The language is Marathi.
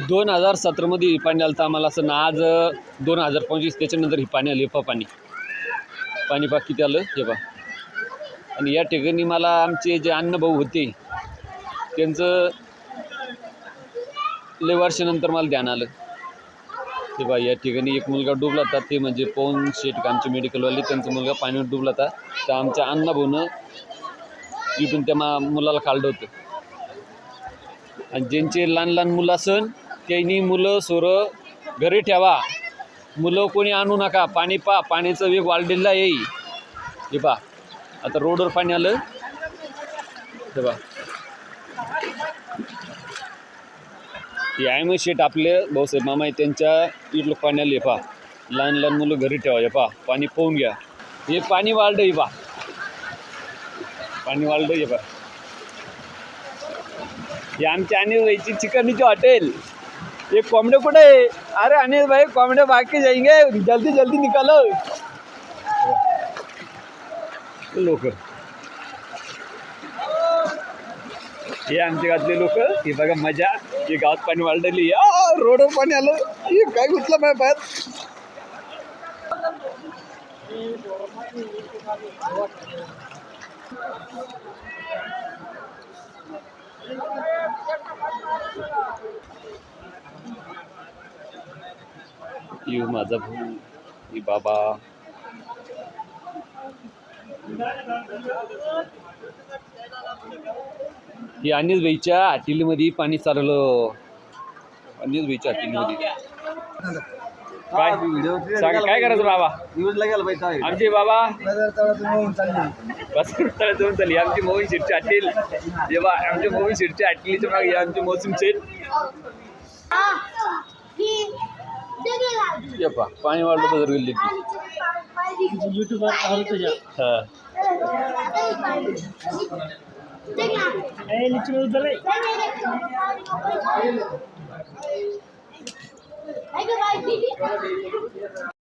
दोन हजार सतरामध्ये ही पाणी आलं तर आम्हाला असं ना आज दोन हजार पंचवीस त्याच्यानंतर ही पाणी आली पा पाणी. पाणी पा किती आलं हे पा आणि या ठिकाणी मला आमचे जे अण्णभाऊ होते त्यांचं लय वर्षानंतर मला ध्यान आलं. ते बा या ठिकाणी एक मुलगा डुबला होता ते म्हणजे पवन शेट आमचे मेडिकलवाले त्यांचा मुलगा पाण्यात डुबला होता. तर आमच्या अण्णाभाऊनं इथून त्या मा मुलाला काढलं होतं. आणि ज्यांचे लहान लहान मुलं असन त्यांनी मुलं सोरं घरी ठेवा. मुलं कोणी आणू नका. पाणी पा. पाण्याचा वेग वाढलेला येईल हे पा आता रोडवर पाणी आलं. हे पा हे मग शेट आपले भाऊसाहेब मामा त्यांच्या इथलं पाणी आलं. हे पा लहान लहान मुलं घरी ठेवा. हे पा पाणी पोहून घ्या. हे पाणी वाढलं हे पा पाणी वाढलं हे पा हे आमच्या आणि भाईची चिकनीची हॉटेल. ये कोंबडे कुठे आहे? अरे अनिल भाई कोंबडे बाकी जाएंगे. जल्दी जल्दी निकालो. लोक. हे आमच्या गावातले लोक. हे बघा मजा. हे गावात पाणी वाढलेली रोडवर पाणी आलं. हे काय घुसलं माझ्या पायात? येऊ माझा भाऊ ही बाबा. ही अनिल भाईच्या हाटेलीमध्ये पाणी चाललं अनिल भाईच्या हाटेलीमध्ये. काय? सांगा काय करायचं बाबा? न्यूजला गेला पाहिजे आमचे बाबा. बस जाऊन चालली. आमची मोहीन शेटची हॉटेल. जेव्हा आमच्या मोहीन शेटच्या हॉटेलीच्या मागे आमचे मोसम शेट. ये पा पाणी वाढलं तर गेली युट्यूबवर आवडतं हा Hey, goodbye, Gigi.